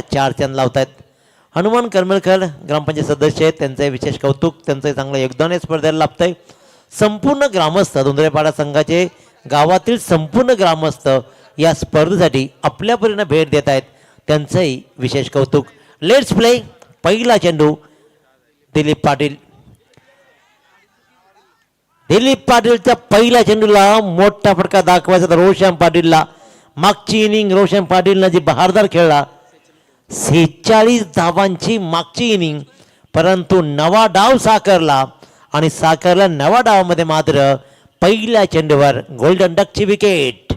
चार चंद लावतायत. हनुमान करमलकर ग्रामपंचायत सदस्य आहेत त्यांचं विशेष कौतुक त्यांचं चांगलं योगदान या स्पर्धेला लाभतंय. संपूर्ण ग्रामस्थ धुंदरेपाडा संघाचे गावातील संपूर्ण ग्रामस्थ या स्पर्धेसाठी आपल्या परीनं भेट देत आहेत. त्यांचंही विशेष कौतुक. लेट्स प्ले पहिला चेंडू. दिलीप पाटील. दिलीप पाटीलच्या पहिल्या चेंडूला मोठा फटका दाखवायचा तर रोशन पाटीलला. मागची इनिंग रोशन पाटीलनं जी बहारदार खेळला सेहेचाळीस धावांची मागची इनिंग परंतु नवा डाव साकारला आणि साकारला नवा डावामध्ये मात्र पहिल्या चेंडूवर गोल्डन डकची विकेट.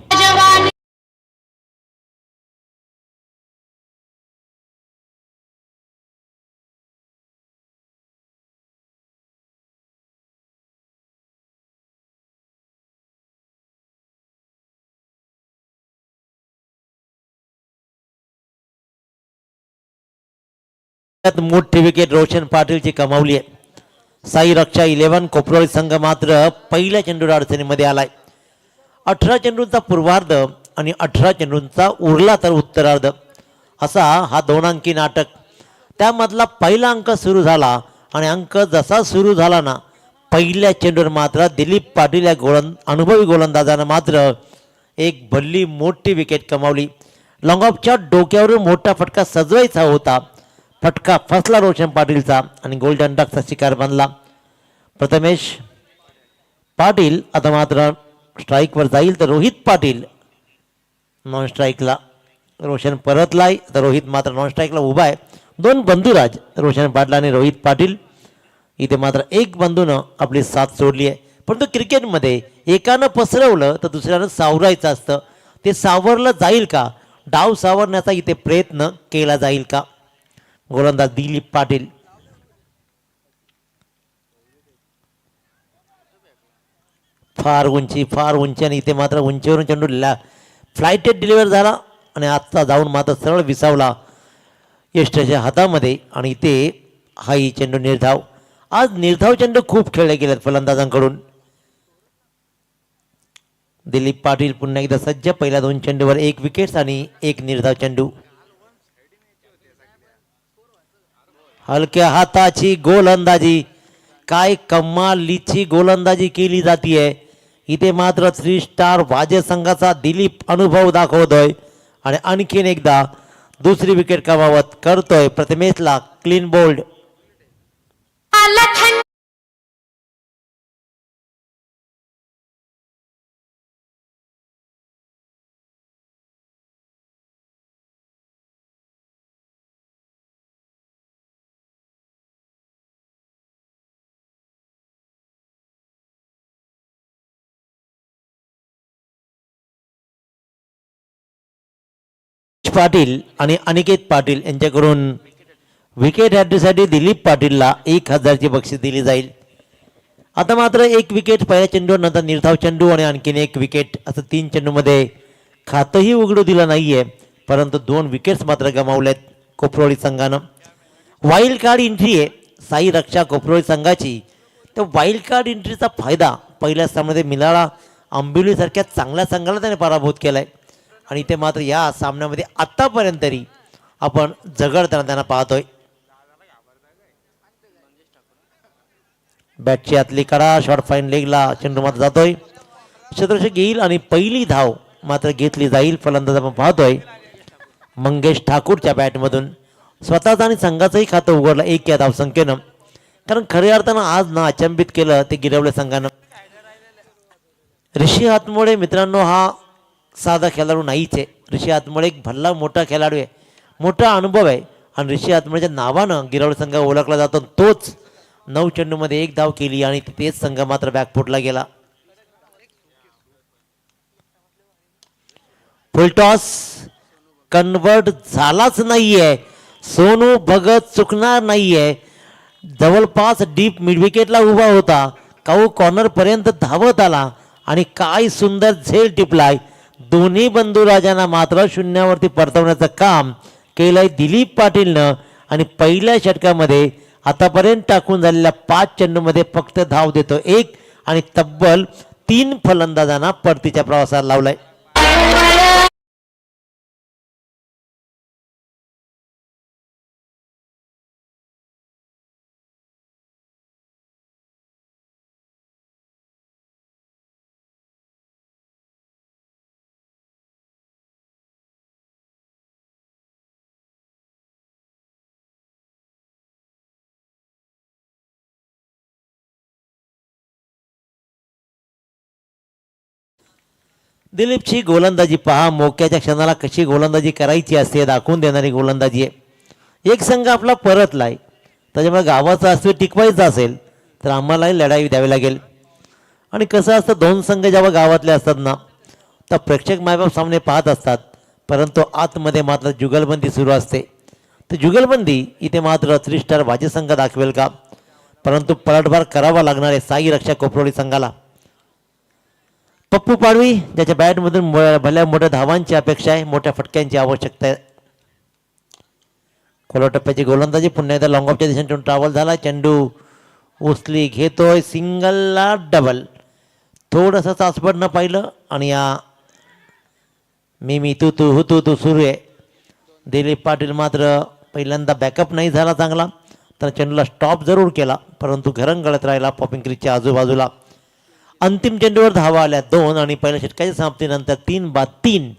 त्यात मोठी विकेट रोशन पाटीलची कमावली आहे. साई रक्षा इलेव्हन कोपरोळी संघ मात्र पहिल्या चेंडूला अडचणीमध्ये आलाय. अठरा चेंडूंचा पूर्वार्ध आणि अठरा चेंडूंचा उरला तर उत्तरार्ध. असा हा दोन अंकी नाटक. त्यामधला पहिला अंक सुरू झाला आणि अंक जसा सुरू झाला ना पहिल्या चेंडूवर मात्र दिलीप पाटील या गोलंद अनुभवी गोलंदाजानं मात्र एक भल्ली मोठी विकेट कमावली. लॉंगॉफच्या डोक्यावरून मोठा फटका सजवायचा होता. फटका फसला रोशन पाटीलचा आणि गोल्डन डकचा शिकार बनला. प्रथमेश पाटील आता मात्र स्ट्राईकवर जाईल तर रोहित पाटील नॉन स्ट्राईकला रोशन परतलाय तर रोहित मात्र नॉन स्ट्राईकला उभा आहे. दोन बंधुराज रोशन पाटला आणि रोहित पाटील. इथे मात्र एक बंधूनं आपली साथ सोडली आहे. परंतु क्रिकेटमध्ये एकानं पसरवलं तर दुसऱ्यानं सावरायचं असतं. ते सावरलं जाईल का? डाव सावरण्याचा इथे प्रयत्न केला जाईल का? गोलंदाज दिलीप पाटील फार उंची फार उंची आणि इथे मात्र उंचीवरून चेंडू ला फ्लायटेड डिलिव्हर झाला आणि आत्ता जाऊन मात्र सरळ विसावला. यष्टाच्या हातामध्ये आणि इथे हाही चेंडू निर्धाव. आज निर्धाव चेंडू खूप खेळले गेलेत फलंदाजांकडून. दिलीप पाटील पुन्हा एकदा सज्ज पहिल्या दोन चेंडूवर एक विकेट्स आणि एक निर्धाव चेंडू. हलक्या हाताची गोलंदाजी. काय कमालीची गोलंदाजी केली जातीये. इथे मात्र थ्री स्टार वाजे संघाचा दिलीप अनुभव दाखवतोय. आणि आणखीन एकदा दुसरी विकेट कमावत करतोय. प्रथमेशला क्लीन बोल्ड पाटील आणि अनिकेत पाटील यांच्याकडून विकेट हॅट्रीसाठी दिलीप पाटीलला एक हजारची बक्षीस दिली जाईल. आता मात्र एक विकेट पहिल्या चेंडूवर नंतर निर्धाव चेंडू आणि आणखीन एक विकेट असं तीन चेंडूमध्ये खातंही उघडू दिलं नाहीये परंतु दोन विकेट्स मात्र गमावल्यात कोपरोळी संघानं. वाईल्ड कार्ड एंट्री आहे. साई रक्षा कोपरोळी संघाची. तर वाईल्ड कार्ड एंट्रीचा फायदा पहिल्या सामन्यामध्ये मिळाला आंबिवलीसारख्या चांगल्या संघाला त्याने पराभूत केला आहे आणि इथे मात्र या सामन्यामध्ये आत्तापर्यंत तरी आपण झगडताना त्यांना पाहतोय. बॅटची आतली कडा शॉर्ट फाईन लेगला चेंडू मात्र जातोय. क्षेत्ररक्षक येईल आणि पहिली धाव मात्र घेतली जाईल फलंदाज आपण पाहतोय. मंगेश ठाकूरच्या बॅटमधून स्वतःचं आणि संघाचंही खातं उघडलं एक या धावसंख्येनं कारण खऱ्या अर्थानं आज ना अचंबित केलं ते गिरवलं संघानं. ऋषी हातमुळे मित्रांनो हा साधा खेळाडू नाहीच. आहे ऋषी आतमळे एक भल्ला मोठा खेळाडू आहे. मोठा अनुभव आहे. आणि ऋषी आतमळेच्या नावानं गिरावड संघ ओळखला जातो तोच नऊ चेंडूमध्ये एक धाव केली आणि तेच संघ मात्र बॅकफुटला गेला. फुलटॉस कन्वर्ट झालाच नाहीये. सोनू भगत चुकणार नाहीये. जवळपास डीप मिडविकेटला उभा होता. काऊ कॉर्नर पर्यंत धावत आला आणि काय सुंदर झेल टिपलाय. दोन्ही बंधुराजांना मात्र शून्यावरती परतवण्याचं काम केलंय दिलीप पाटीलनं. आणि पहिल्या षटकामध्ये आतापर्यंत टाकून झालेल्या पाच चेंडूमध्ये फक्त धाव देतो एक आणि तब्बल तीन फलंदाजांना परतीच्या प्रवासाला लावलाय. दिलीपची गोलंदाजी पहा मोक्याच्या क्षणाला कशी गोलंदाजी करायची असते दाखवून देणारी गोलंदाजी आहे. एक संघ आपला परतलाय त्याच्यामुळे गावाचा अस्तित्व टिकवायचं असेल तर आम्हालाही लढाई द्यावी लागेल. आणि कसं असतं दोन संघ जेव्हा गावातले असतात ना तर प्रेक्षक मायबाप सामने पाहत असतात परंतु आतमध्ये मात्र जुगलबंदी सुरू असते. तर जुगलबंदी इथे मात्र थ्री स्टार भाजी संघ दाखवेल का? परंतु पलटभार करावा लागणार आहे साई रक्षा कोपरोळी संघाला. पप्पू पाडवी ज्याच्या बॅटमधून भल्या मोठ्या धावांची अपेक्षा आहे मोठ्या फटक्यांची आवश्यकता आहे. कोलाटप्प्याची गोलंदाजी पुन्हा एकदा लॉंगॉपच्या दिशेने ट्रॅव्हल झाला. चेंडू उचली घेतोय सिंगलला डबल थोडंसं चाचपट न पाहिलं आणि या मी मी तू तू हु तू तू सुरू आहे. दिलीप पाटील मात्र पहिल्यांदा बॅकअप नाही झाला चांगला. तर चेंडूला स्टॉप जरूर केला परंतु घरंगळत राहिला पॉपिंग क्रीजच्या आजूबाजूला. अंतिम चेंडूवर धावा आल्या. दोन आणि पहिल्या षटकाच्या समाप्तीनंतर तीन बाद तीन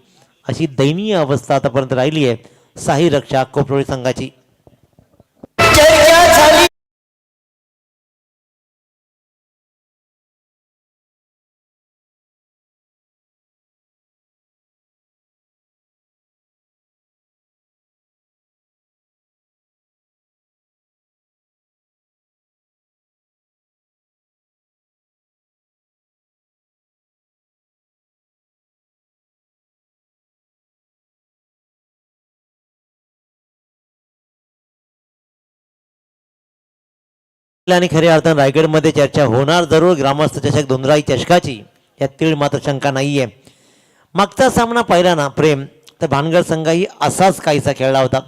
अशी दयनीय अवस्था आतापर्यंत राहिली आहे. साही रक्षा कोपरोळी संघाची. आणि खऱ्या अर्थानं रायगडमध्ये चर्चा होणार जरूर. ग्रामस्थ चषक धुंदराई चषकाची. यात तीळ मात्र शंका नाहीये. मागचा सामना पाहिला ना प्रेम तर भानगड संघही असाच काहीसा खेळला होता.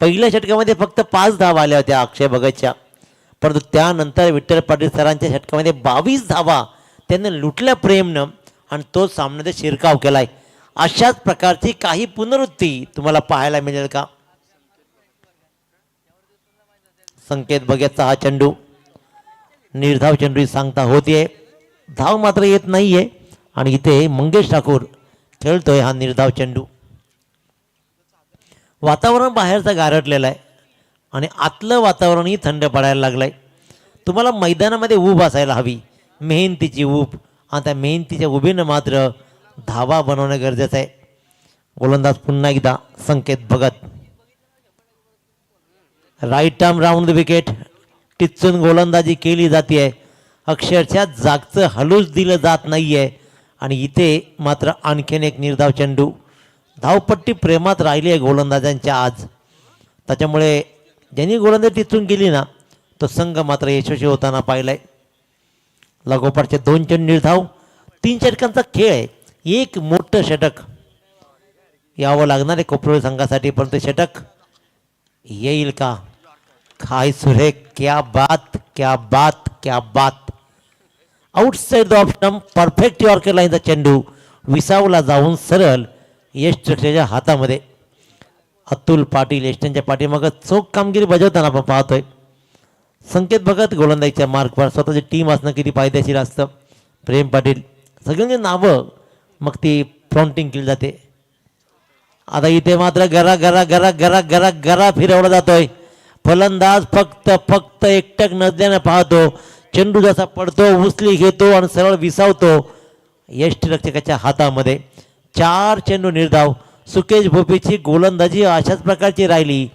पहिल्या षटकामध्ये फक्त पाच धावा आल्या होत्या अक्षय भगतच्या. परंतु त्यानंतर विठ्ठल पाटील सरांच्या षटकामध्ये बावीस धावा त्यांनी लुटल्या प्रेमनं आणि तो सामन्याचा शिरकाव केलाय. अशाच प्रकारची काही पुनरुत्ती तुम्हाला पाहायला मिळेल का? संकेत बघ्याचा हा चेंडू. निर्धाव चेंडू सांगता होतीये. धाव मात्र येत नाहीये. आणि इथे मंगेश ठाकूर खेळतोय हा निर्धाव चेंडू. वातावरण बाहेरचं गारटलेलं आहे. आणि आतलं वातावरणही थंड पडायला लागलंय. तुम्हाला मैदानामध्ये ऊब असायला हवी. मेहनतीची ऊब. आणि त्या मेहनतीच्या उभीनं मात्र धावा बनवणं गरजेचं आहे. गोलंदाज पुन्हा एकदा Sanket Bhagat right arm round the wicket टिचून गोलंदाजी केली जाते अक्षरशः जागचं हलूच दिलं जात नाही आहे आणि इथे मात्र आणखीन एक निर्धाव चेंडू. धावपट्टी प्रेमात राहिली आहे गोलंदाजांच्या आज. त्याच्यामुळे ज्यांनी गोलंदाजी टिचून गेली ना तो संघ मात्र यशस्वी होताना पाहिलाय. लगोपाठचे दोन चेंडू निर्धाव. तीन षटकांचा खेळ आहे. एक मोठं षटक. यावं लागणार आहे कोपरोळी संघासाठी पण ते षटक येईल का? हाय सुरेख क्या बात क्या बात क्या बात। Outside the option perfect yorker लाईनचा चेंडू विसावला जाऊन सरळ यश चक्षच्या हातामध्ये. अतुल पाटील यष्टांच्या पाठीमागं चोख कामगिरी बजावताना आपण पाहतोय. संकेत भगत गोलंदाजीच्या मार्कवर स्वतःची टीम असणं किती फायदेशीर असतं. प्रेम पाटील सगळ्यांची नावं मग ती फ्रॉन्टिंग केली जाते. आता इथे मात्र गरा गरा गरा गरा गरा गरा फिरवला जातोय. फलंदाज फक्त फक्त एकटक नजल्यानं पाहतो. चेंडू जसा पडतो उचली घेतो आणि सरळ विसावतो. यष्टीरक्षकाच्या हातामध्ये चार चेंडू निर्धाव. सुकेश भोपेची गोलंदाजी अशाच प्रकारची राहिली.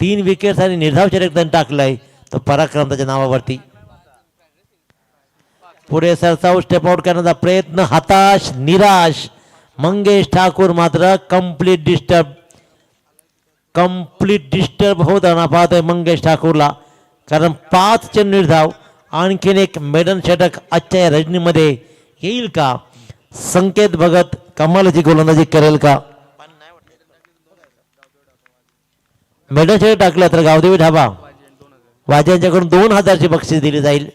तीन विकेट्स आणि निर्धाव चरित्र टाकलंय. तो पराक्रम त्याच्या नावावरती. पुढे सरसाव स्टेप आउट करण्याचा प्रयत्न हताश निराश. मंगेश ठाकूर मात्र कंप्लीट डिस्टर्ब कंप्लीट डिस्टर्ब होताना पाहतोय मंगेश ठाकूरला. कारण पाच चेंडू निर्धाव आणखीन एक मेडन षटक आजच्या या रजनीमध्ये येईल का? संकेत भगत कमालाची गोलंदाजी करेल का? मेडन षटक टाकलं तर गावदेवी ढाबा. वाज्यांच्याकडून दोन हजारची बक्षीस दिली जाईल.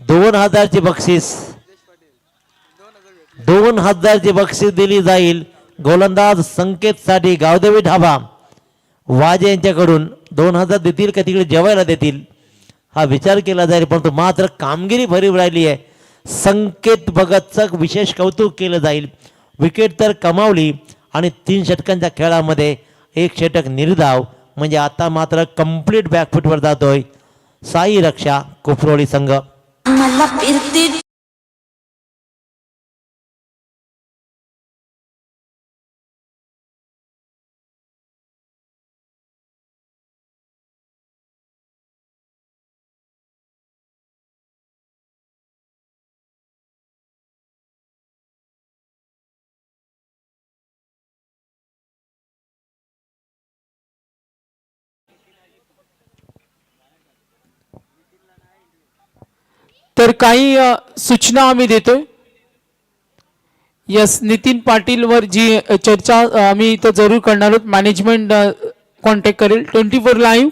दोन हजारची बक्षीस. दोन हजारची बक्षीस दिली जाईल. गोलंदाज संकेतसाठी गावदेवी ढाबा. वाजे यांच्याकडून दोन हजार देतील का तिकडे जेवायला देतील हा विचार केला जाईल परंतु मात्र कामगिरी भरीव राहिली आहे. संकेत भगतचं विशेष कौतुक केलं जाईल. विकेट तर कमावली आणि तीन षटकांच्या खेळामध्ये एक षटक निर्धाव म्हणजे आता मात्र कंप्लीट बॅकफुटवर जातोय. साई रक्षा कुफरोळी संघ. तर काही सूचना आम्ही देतोय. यस नितीन पाटीलवर जी चर्चा आम्ही इथं जरूर करणार आहोत. मॅनेजमेंट कॉन्टॅक्ट करेल. ट्वेंटी फोर लाईव्ह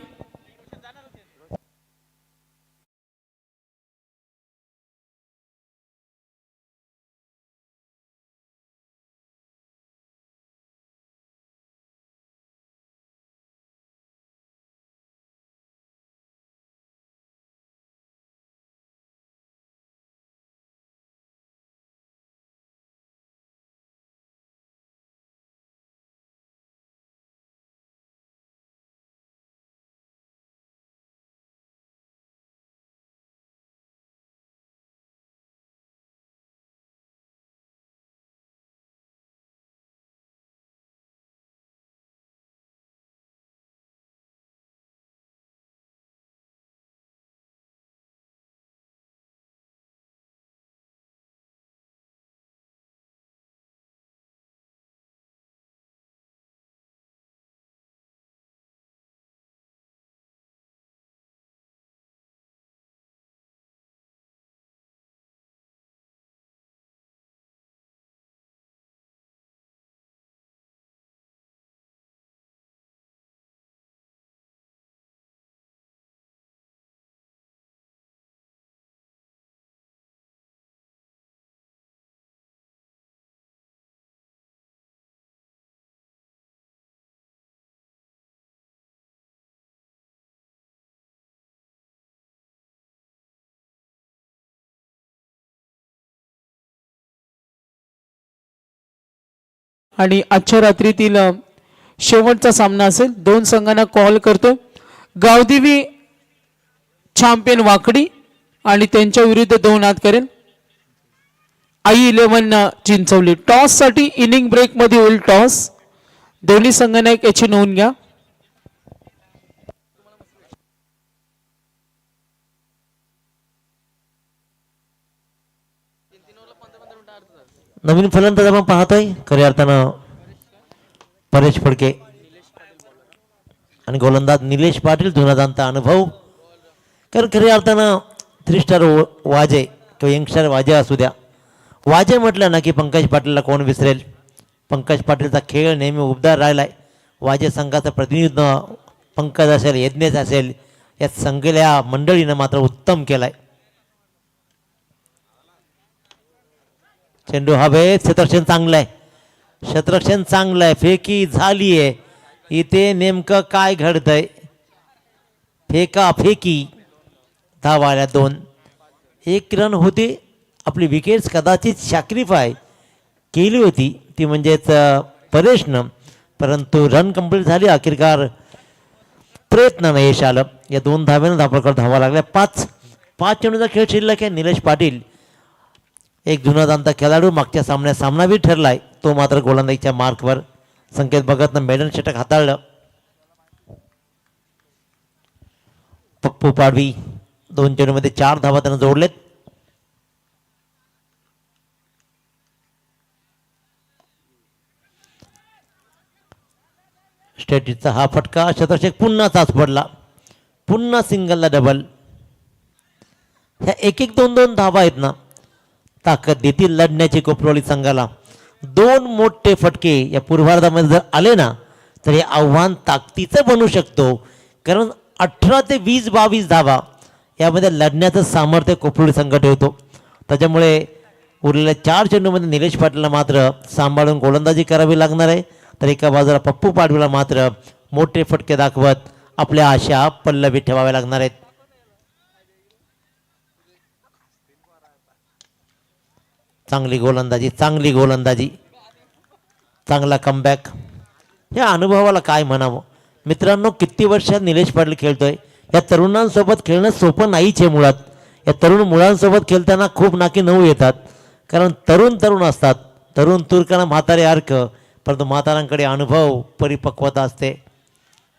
आणि आजच्या रात्रीतील शेवटचा सामना असेल दोन संघांना कॉल करतो. गावदेवी चॅम्पियन वाकडी आणि त्यांच्या विरुद्ध दोन हात करेल. आई इलेव्हन चिंचवली टॉससाठी इनिंग ब्रेकमध्ये होईल टॉस दोन्ही संघांना एक याची नोंद घ्या. नवीन फलंदाज आपण पाहतोय. खऱ्या अर्थानं परेश फडके आणि गोलंदाज निलेश पाटील जुना जाणता अनुभव. कारण खऱ्या अर्थानं थ्री स्टार वाजे किंवा यंगस्टार वाजे असू द्या. वाजे म्हटलं ना की पंकज पाटीलला कोण विसरेल? पंकज पाटीलचा खेळ नेहमी उबदार राहिला आहे वाजे संघाचं प्रतिनिधित्व पंकज असेल यज्ञेश असेल या संघल्या मंडळीनं मात्र उत्तम केलाय. चेंडू. हवे क्षेत्ररक्षण चांगलं आहे क्षेत्ररक्षण चांगलं आहे फेकी झाली आहे इथे नेमकं काय घडतंय? फेका फेकी. धावाल्या दोन. एक रन होती. आपली विकेट्स कदाचित सॅक्रिफाय केली होती. ती म्हणजेच परेशनं परंतु रन कंप्लीट झाली. अखेरकार प्रयत्नानं यश आलं. या दोन धाव्यानं धापडकर धावा लागल्या. पाच. पाच चेंडूचा खेळ शिल्लक आहे. निलेश पाटील. एक जुना जाणता खेळाडू मागच्या सामन्यात सामनावीर ठरलाय. तो मात्र गोलंदाजीच्या मार्कवर संकेत भगतनं मेडन षटक हाताळलं. पप्पू पाडवी दोन चेंडूमध्ये चार धावा त्यानं जोडलेत. स्टेटीचा हा फटका शतरक्षक पुन्हा चाच पडला. पुन्हा सिंगलला डबल ह्या एक एक दोन दोन धावा आहेत ना. ताकद देतील लढण्याची कोपरवाली संघाला. दोन मोठे फटके या पूर्वार्धामध्ये जर आले ना तर हे आव्हान ताकदीचं बनू शकतो. कारण अठरा ते वीस बावीस धावा यामध्ये लढण्याचं सामर्थ्य कोपरोळी संघ ठेवतो. त्याच्यामुळे उरलेल्या चार चेंडूमध्ये निलेश पाटीलला मात्र सांभाळून गोलंदाजी करावी लागणार आहे. तर एका बाजूला पप्पू पाडवीला मात्र मोठे फटके दाखवत आपल्या आशा पल्लवी ठेवाव्या लागणार आहेत. चांगली गोलंदाजी चांगली गोलंदाजी. चांगला कमबॅक या अनुभवाला काय म्हणावं? मित्रांनो किती वर्षात निलेश पाटील खेळतोय? या तरुणांसोबत खेळणं सोपं नाहीच आहे मुळात. या तरुण मुलांसोबत खेळताना खूप नाकी नऊ येतात. कारण तरुण तरुण असतात. तरुण तुरकांना म्हातारे अर्क. परंतु म्हातारांकडे अनुभव परिपक्वता असते.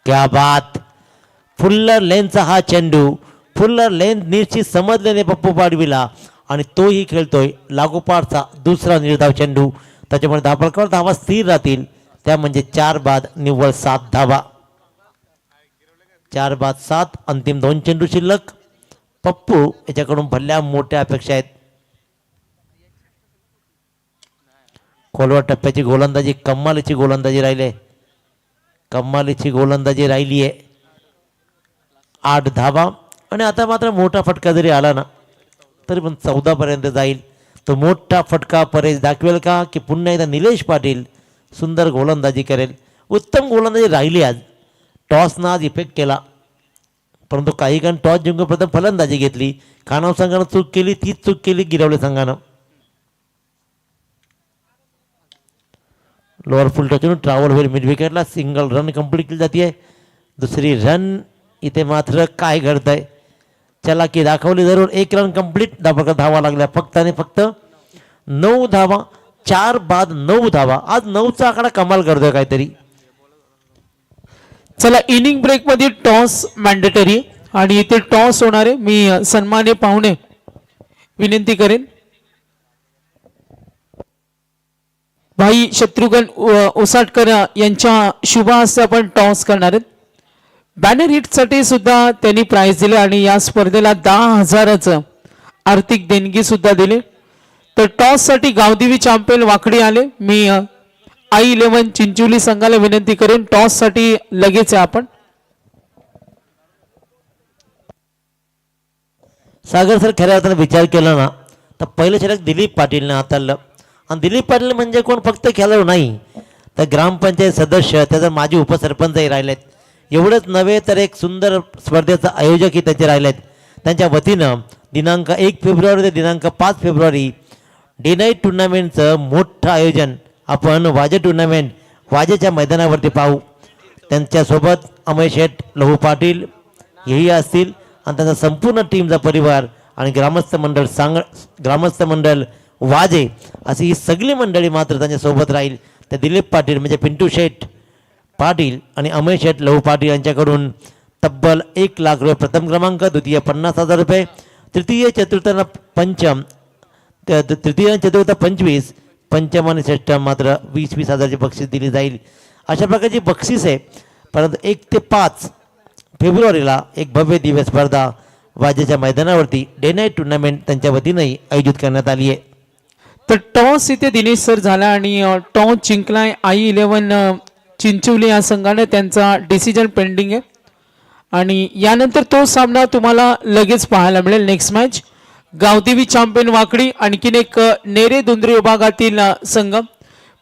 क्या बात! फुल्लर लेनचा हा चेंडू. फुल्लर लेन निश्चित नाही पप्पू पाडवीला. आणि तोही खेळतोय. लागोपाठचा दुसरा निर्धाव चेंडू. त्याच्यामुळे धापडकर धावा स्थिर राहतील. त्या म्हणजे चार बाद निव्वळ सात धावा. चार बाद सात अंतिम दोन चेंडू शिल्लक. पप्पू याच्याकडून भरल्या मोठ्या अपेक्षा आहेत. खोलवा टप्प्याची गोलंदाजी कम्मालीची गोलंदाजी राहिली आहे. कम्मालीची गोलंदाजी राहिली आहे. आठ धावा. आणि आता मात्र मोठा फटका जरी आला ना तरी पण चौदापर्यंत जाईल. तो मोठा फटका परेश दाखवेल का? की पुन्हा एकदा निलेश पाटील सुंदर गोलंदाजी करेल. उत्तम गोलंदाजी राहिली आज. टॉसनं आज इफेक्ट केला. परंतु काही कारण टॉस जिंकून प्रथम फलंदाजी घेतली. खानाव संघानं चूक केली तीच चूक केली गिरवले संघानं. लोअर फुल टचून ट्रॅव्हल होईल मिड विकेटला सिंगल रन कंप्लीट केली जाते दुसरी रन इथे मात्र काय घडतंय? आहे चला की दाखवली जरूर एक रन कंप्लीट धाबा धावा लागल्या. फक्त आणि फक्त नऊ धावा चार बाद नऊ धावा. आज नऊचा आकडा कमाल करतोय काहीतरी. चला इनिंग ब्रेकमध्ये टॉस मॅन्डेटरी आणि इथे टॉस होणार आहे मी सन्माने पाहुणे विनंती करेन. भाई शत्रुघ्न ओसाटकर उसाटकर यांच्या शुभ हस्ते आपण टॉस करणार आहेत. बॅनर हिटसाठी सुद्धा त्यांनी प्राइज दिले आणि या स्पर्धेला दहा हजाराचं आर्थिक देणगी सुद्धा दिली. तर टॉससाठी गावदेवी चॅम्पियन वाकडी आले. मी आई इलेव्हन चिंचोली संघाला विनंती करेन टॉससाठी लगेच आहे आपण. सागर सर खऱ्या अर्थानं विचार केला ना तर पहिलं षटक दिलीप पाटीलने हाताळलं. आणि दिलीप पाटील म्हणजे कोण? फक्त खेळाडू नाही. तर ग्रामपंचायत सदस्य त्याचा माजी उपसरपंचही राहिलेत. एवढंच नव्हे तर एक सुंदर स्पर्धेचं आयोजकही त्याचे आहेत. त्यांच्या वतीनं दिनांक एक फेब्रुवारी ते दिनांक पाच फेब्रुवारी डे नाईट टुर्नामेंटचं मोठं आयोजन आपण वाजे टुर्नामेंट वाजेच्या मैदानावरती पाहू. त्यांच्यासोबत अमय शेठ लहू पाटील हेही असतील आणि त्यांचा संपूर्ण टीमचा परिवार आणि ग्रामस्थ मंडळ सांग ग्रामस्थ मंडळ वाजे अशी ही सगळी मंडळी मात्र त्यांच्यासोबत राहील. त्या दिलीप पाटील म्हणजे पिंटू शेठ पाटील आणि अमय शेठ लहू पाटील यांच्याकडून तब्बल एक लाख रुपये प्रथम क्रमांक द्वितीय पन्नास हजार रुपये तृतीय चतुर्थ पंचम तृतीय आणि चतुर्थ पंचवीस पंचम आणि षष्टम मात्र वीस वीस हजारची बक्षीस दिली जाईल. अशा प्रकारची बक्षीस आहे. परंतु एक ते पाच फेब्रुवारीला एक भव्य दिव्य स्पर्धा वाजेच्या मैदानावरती डे नाईट टुर्नामेंट त्यांच्या वतीनंही आयोजित करण्यात आली आहे. तर टॉस इथे दिनेश सर झाला आणि टॉस जिंकलाय. आई इलेव्हन चिंचोली या संघाने त्यांचा डिसिजन पेंडिंग आहे. आणि यानंतर तो सामना तुम्हाला लगेच पाहायला मिळेल next match Gavdevi champion Wakdi आणखीन एक नेरे दुंद्रे विभागातील संघ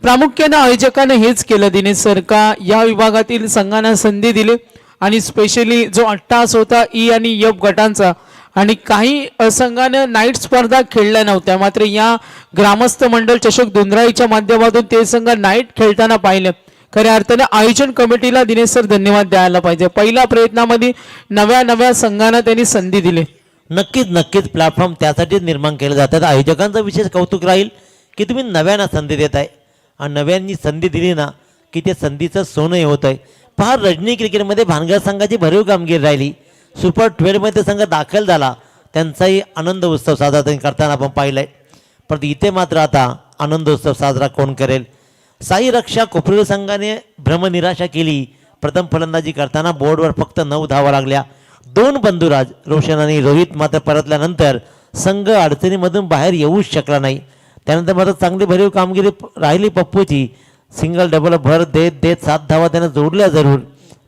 प्रामुख्यानं आयोजकानं हेच केलं दिनेश सरका. या विभागातील संघांना संधी दिली. आणि स्पेशली जो अट्टास होता ई आणि यफ गटांचा. आणि काही संघानं नाईट स्पर्धा खेळल्या नव्हत्या. मात्र या ग्रामस्थ मंडळ चषक दुंद्राईच्या माध्यमातून ते संघ नाईट खेळताना पाहिलं. खऱ्या अर्थानं आयोजन कमिटीला दिनेश सर धन्यवाद द्यायला पाहिजे. पहिल्या प्रयत्नामध्ये नव्या नव्या संघांना त्यांनी संधी दिली. नक्कीच नक्कीच. प्लॅटफॉर्म त्यासाठीच निर्माण केले जातात. आयोजकांचं विशेष कौतुक राहील की तुम्ही नव्याना संधी देत आहे आणि नव्यांनी संधी दिली ना की ते संधीचं सोनंही होतं आहे पहा रजनी क्रिकेटमध्ये भानगड संघाची भरीव कामगिरी राहिली. सुपर ट्वेल्वमध्ये संघ दाखल झाला. त्यांचाही आनंद उत्सव साजरा करताना आपण पाहिलं आहे परंतु इथे मात्र आता आनंदोत्सव साजरा कोण करेल? साई रक्षा कोपरेल संघाने भ्रमनिराशा केली. प्रथम फलंदाजी करताना बोर्डवर फक्त नऊ धावा लागल्या. दोन बंधुराज रोशन आणि रोहित मात्र परतल्यानंतर संघ अडचणीमधून बाहेर येऊच शकला नाही. त्यानंतर मात्र चांगली भरीव कामगिरी राहिली पप्पूची. सिंगल डबल भर देत देत सात धावा त्यानं जोडल्या जरूर.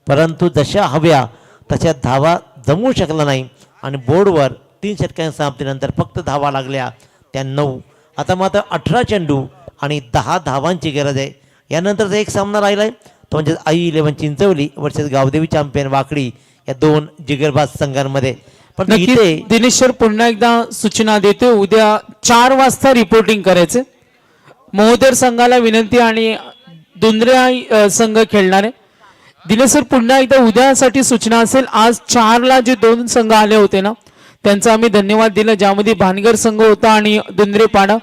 परंतु जशा हव्या तशा धावा जमू शकला नाही. आणि बोर्डवर तीन षटकांच्या समाप्तीनंतर फक्त धावा लागल्या त्या नऊ. आता मात्र अठरा चेंडू आणि दहा धावांची गरज आहे. यानंतरचा एक सामना राहिला आहे तो म्हणजे Aai eleven Chinchavali versus Gavdevi champion Wakdi या दोन जिगरबाज संघांमध्ये. पण इथे दिनेश सर पुन्हा एकदा सूचना देतो उद्या चार वाजता रिपोर्टिंग करायचे. महोदर संघाला विनंती आणि दुंद्रे संघ खेळणार आहे. दिनेश सर पुन्हा एकदा उद्यासाठी सूचना असेल. आज चारला जे दोन संघ आले होते ना त्यांचा आम्ही धन्यवाद दिला. ज्यामध्ये भानगर संघ होता आणि दुंद्रे पाडा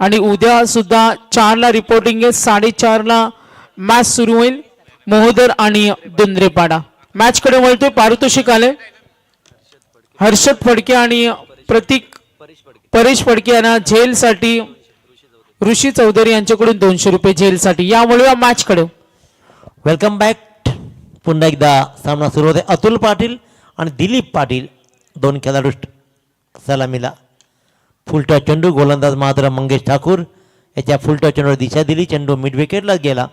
आणि उद्या सुद्धा चारला रिपोर्टिंग आहे. साडेचारला मॅच सुरू होईल. मोहोदर आणि दुंद्रेपाडा. मॅच कडे वळतोय. पारितोषिक आले हर्षद फडके आणि प्रतीक परेश फडके यांना झेलसाठी ऋषी चौधरी यांच्याकडून दोनशे रुपये झेलसाठी यामुळे मॅच कडे. वेलकम बॅक पुन्हा एकदा सामना सुरू होते अतुल पाटील आणि दिलीप पाटील दोन खेळाडू सलामीला. फुलटा चेंडू गोलंदाज मात्र मंगेश ठाकूर याच्या फुलटा चेंडूला दिशा दिली. चेंडू मिड विकेटला गेला.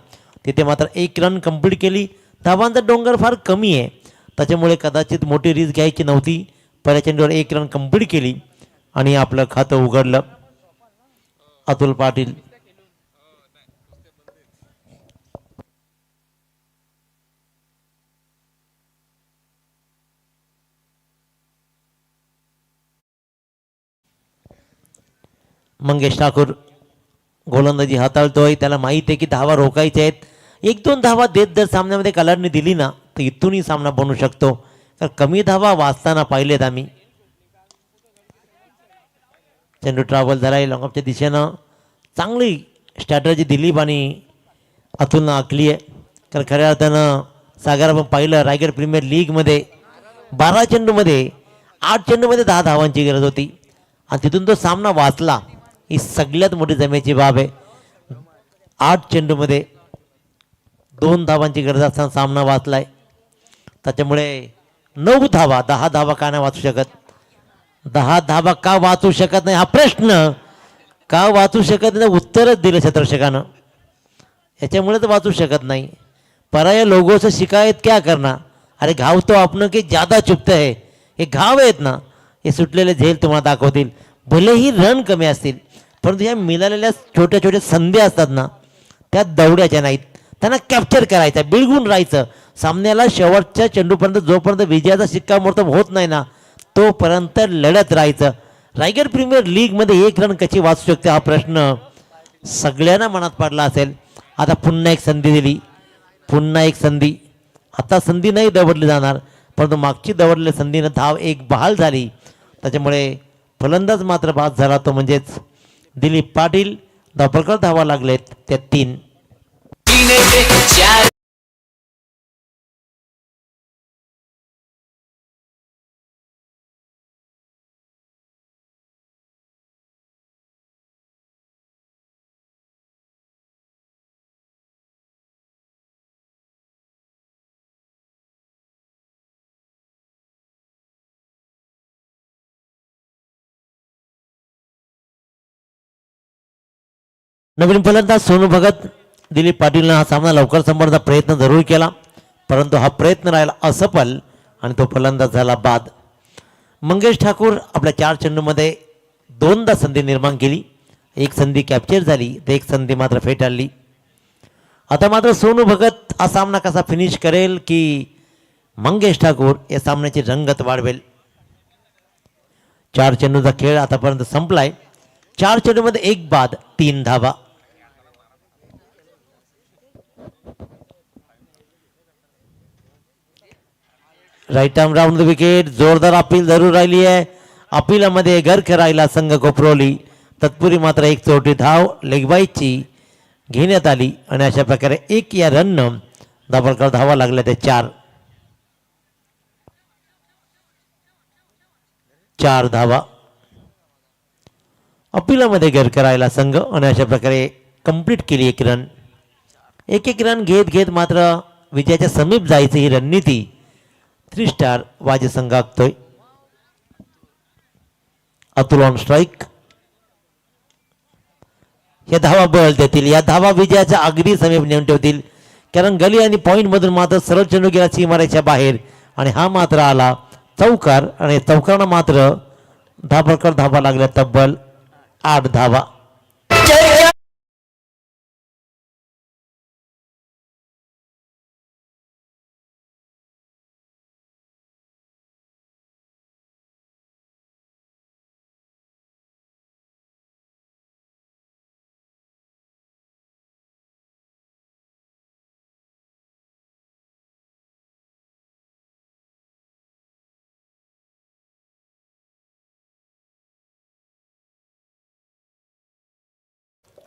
तिथे मात्र एक रन कंप्लीट केली. धावांचा डोंगर फार कमी आहे. त्याच्यामुळे कदाचित मोठी रिस्क घ्यायची नव्हती. पहिल्या चेंडूवर एक रन कंप्लीट केली आणि आपलं खातं उघडलं. अतुल पाटील मंगेश ठाकूर गोलंदाजी हाताळतोय. त्याला माहीत आहे की धावा रोखायच्या आहेत. एक दोन धावा देत जर सामन्यामध्ये कलरने दिली ना तर इथूनही सामना बनू शकतो. तर कमी धावा वाचताना पाहिलेत आम्ही. चेंडू ट्रॅव्हल झालाय लॉंगॉपच्या दिशेनं. चांगली स्ट्रॅटर्जी दिलीप आणि अतुलनं आखली आहे. कारण खऱ्या अर्थानं सागर आपण पाहिलं रायगड प्रीमियर लीगमध्ये बारा चेंडूमध्ये आठ चेंडूमध्ये दहा धावांची गरज होती. आणि तिथून तो सामना वाचला. ही सगळ्यात मोठी जमेची बाब आहे. आठ चेंडूमध्ये दोन धावांची गरज असताना सामना वाचलाय. त्याच्यामुळे नऊ धावा दहा धावा का नाही वाचू शकत? दहा धावा का वाचू शकत नाही? हा प्रश्न का वाचू शकत नाही? उत्तरच दिलं शतरक्षकानं याच्यामुळे तर वाचू शकत नाही. पराया लोगोचं शिकायत क्या करणार? अरे घाव तो आपण की ज्यादा चुपत आहे. हे घाव आहेत ना? हे सुटलेले झेल तुम्हाला दाखवतील. भलेही रन कमी असतील. परंतु ह्या मिळालेल्या छोट्या छोट्या संधी असतात ना त्या दौड्याच्या नाहीत. त्यांना कॅप्चर करायचं बिळगून राहायचं. सामन्याला शेवटच्या चेंडूपर्यंत जोपर्यंत विजयाचा शिक्कामोर्तब होत नाही ना तोपर्यंत लढत राहायचं. रायगड प्रीमियर लीगमध्ये एक रन कशी वाचू शकते हा प्रश्न सगळ्यांना मनात पडला असेल. आता पुन्हा एक संधी दिली. पुन्हा एक संधी. आता संधी नाही दवडली जाणार परंतु मागची दवडलेल्या संधीनं धाव एक बहाल झाली. त्याच्यामुळे फलंदाज मात्र बाद झाला तो म्हणजेच दिलीप पाटील धावपळकर धावा लागलेत त्या तीन. नवीन फलंदाज सोनू भगत दिलीप पाटीलनं हा सामना लवकर संपवण्याचा प्रयत्न जरूर केला परंतु हा प्रयत्न राहिला असफल आणि तो फलंदाज झाला बाद. मंगेश ठाकूर आपल्या चार चेंडूमध्ये दोनदा संधी निर्माण केली एक संधी कॅप्चर झाली तर एक संधी मात्र फेटाळली. आता मात्र सोनू भगत हा सामना कसा फिनिश करेल की मंगेश ठाकूर या सामन्याची रंगत वाढवेल? चार चेंडूचा खेळ आतापर्यंत संपलाय. चार चेंडूमध्ये एक बाद तीन धावा. Right arm round the wicket जोरदार अपील जरूर राहिली आहे. अपिलामध्ये घर राहिला संघ कोपरवली. तत्पुरी मात्र एक चोटी धाव लेगबाईची घेण्यात आली आणि अशा प्रकारे एक या रननं दाभोळकर धावा लागल्या ते चार. चार धावा. अपिलामध्ये घर करायला संघ आणि अशा प्रकारे कंप्लीट केली एक रन एक एक रन घेत घेत मात्र विजयाच्या समीप जायचं ही रणनीती थ्री स्टार वाजे संघ आखतोय अतुल ऑन स्ट्राईक हे धावा बळ देतील या धावा विजयाच्या अगदी समीप नेऊन ठेवतील कारण गली आणि पॉईंट मधून मात्र सरळ चेंडू गेला सीमारेच्या बाहेर आणि हा मात्र आला चौकार आणि चौकारनं मात्र धाबळकर धावा लागल्या तब्बल आठ धावा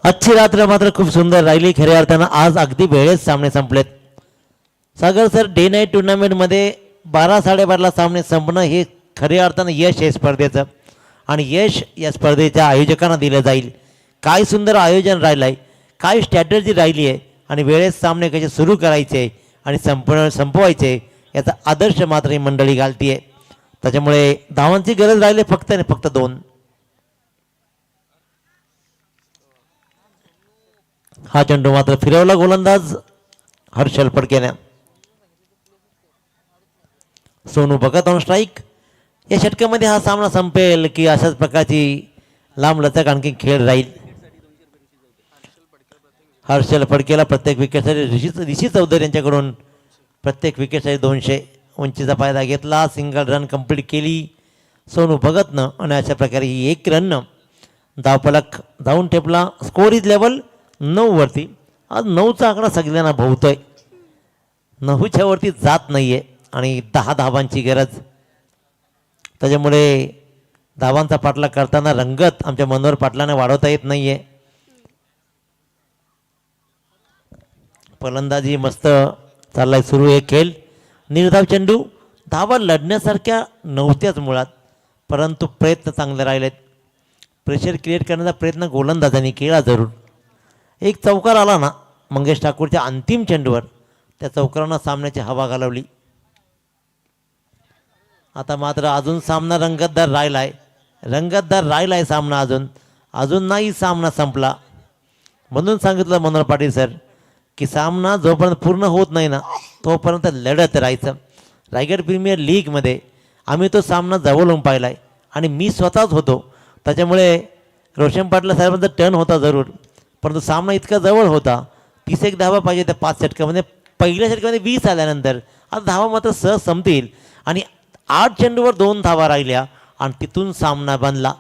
आजची रात्र मात्र खूप सुंदर राहिली खऱ्या अर्थानं आज अगदी वेळेत सामने संपलेत। सागर सर डे नाईट टुर्नामेंटमध्ये बारा साडेबाराला सामने संपणं हे खऱ्या अर्थानं यश आहे स्पर्धेचं. आणि यश या स्पर्धेच्या आयोजकांना दिलं जाईल. काय सुंदर आयोजन राहिलं आहे काय स्ट्रॅटर्जी राहिली आहे आणि वेळेत सामने कसे सुरू करायचे आणि संप संपवायचे याचा आदर्श मात्र ही मंडळी घालती आहे त्याच्यामुळे धावांची गरज राहिली फक्त आणि फक्त दोन. हा चेंडू मात्र फिरवला गोलंदाज हर्षल फडकेने. सोनू भगत ऑन स्ट्राईक या षटकामध्ये हा सामना संपेल की अशाच प्रकारची लांब लचक आणखी खेळ राहील. हर्षल फडकेला प्रत्येक विकेटसाठी ऋषी ऋषी चौधरी यांच्याकडून प्रत्येक विकेटसाठी दोनशे उंचीचा फायदा घेतला. सिंगल रन कंप्लीट केली. सोनू भगतनं आणि अशा प्रकारे ही एक रननं धावपलक धावून ठेपला. स्कोर इज लेवल नऊवरती आज नऊचा आकडा सगळ्यांना भोवतोय. नऊच्या वरती जात नाही आहे आणि दहा धावांची गरज. त्याच्यामुळे धावांचा पाठलाग करताना रंगत आमच्या मनोहर पाटलाने वाढवता येत नाही आहे फलंदाजी मस्त चाललाय सुरू हे खेळ. निर्धाव चेंडू धावा लढण्यासारख्या नव्हत्याच मुळात परंतु प्रयत्न चांगले राहिलेत. प्रेशर क्रिएट करण्याचा प्रयत्न गोलंदाजांनी केला जरूर. एक चौकार आला ना मंगेश ठाकूरच्या अंतिम चेंडूवर त्या चौकारांना सामन्याची हवा घालवली. आता मात्र अजून सामना रंगतदार राहिला आहे रंगतदार राहिला आहे सामना अजून. अजून नाही सामना संपला. म्हणून सांगितलं मनोहर पाटील सर की सामना जोपर्यंत पूर्ण होत नाही ना तोपर्यंत लढत राहायचं. रायगड प्रीमियर लीगमध्ये आम्ही तो सामना जवळून पाहिला आहे आणि मी स्वतःच होतो. त्याच्यामुळे रोशन पाटला साहेबांचा टर्न होता जरूर. परंतु सामना इतका जवळ होता तीस एक धावा पाहिजे त्या पाच षटकामध्ये. पहिल्या षटकामध्ये वीस आल्यानंतर आता धावा मात्र सहज संपतील. आणि आठ चेंडूवर दोन धावा राहिल्या आणि तिथून सामना बनला.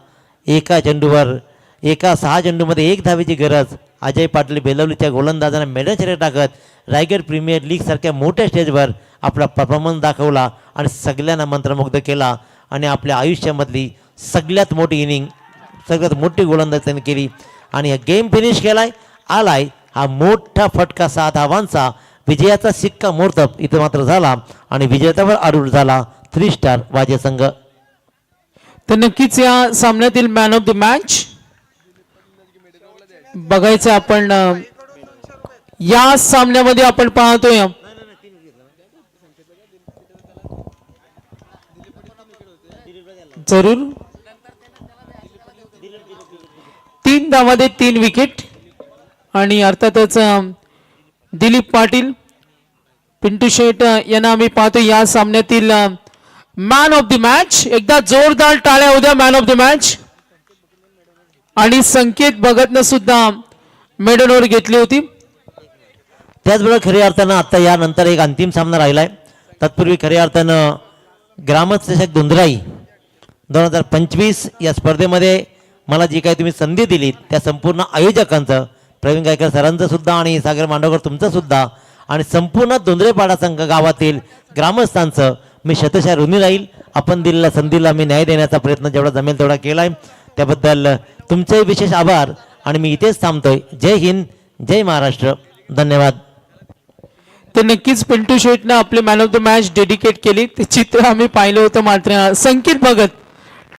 एका चेंडूवर एका सहा चेंडूमध्ये एक धावेची गरज. अजय पाटील बेलवलीच्या गोलंदाजांना मेडल शरीर टाकत रायगड प्रीमियर लीगसारख्या मोठ्या स्टेजवर आपला परफॉर्मन्स दाखवला आणि सगळ्यांना मंत्रमुग्ध केला. आणि आपल्या आयुष्यामधली सगळ्यात मोठी इनिंग सगळ्यात मोठी गोलंदाज त्यांनी केली. आणि हा गेम फिनिश केलाय. आलाय हा मोठा फटका सहा धावांचा विजयाचा शिक्का मोर्तब इथं मात्र झाला आणि विजेत्यावर आरूढ झाला थ्री स्टार वाजे संघ. तर नक्कीच या सामन्यातील मॅन ऑफ द मॅच बघायचं आपण या सामन्यामध्ये आपण पाहतोय. जरूर. तीन धावामध्ये तीन विकेट आणि अर्थातच दिलीप पाटील पिंटू शेट यांना आम्ही पाहतो या सामन्यातील मॅन ऑफ द मॅच एकदा जोरदार टाळ्या होत्या मॅन ऑफ द मॅच आणि संकेत भगतनं सुद्धा मेडलवर घेतली होती. त्याचबरोबर खऱ्या अर्थानं आत्ता यानंतर एक अंतिम सामना राहिला आहे तत्पूर्वी खऱ्या अर्थानं ग्रामस्थ धुंदराई दोन हजार पंचवीस या स्पर्धेमध्ये मला जी काही तुम्ही संधी दिली त्या संपूर्ण आयोजकांचं प्रवीण गायकर सरांचं सुद्धा आणि सागर मांडवकर तुमचं सुद्धा आणि संपूर्ण धुंदरेपाडा संघ गावातील ग्रामस्थांचं मी शतशः ऋणी राहील. आपण दिलेल्या संधीला मी न्याय देण्याचा प्रयत्न जेवढा जमेल तेवढा केला आहे त्याबद्दल तुमचे विशेष आभार आणि मी इथेच थांबतोय. जय हिंद जय महाराष्ट्र. धन्यवाद. तर नक्कीच पिंटू शेटनं आपले man of the match dedicate केली. ते चित्र आम्ही पाहिलं होतं मात्र संकेत भगत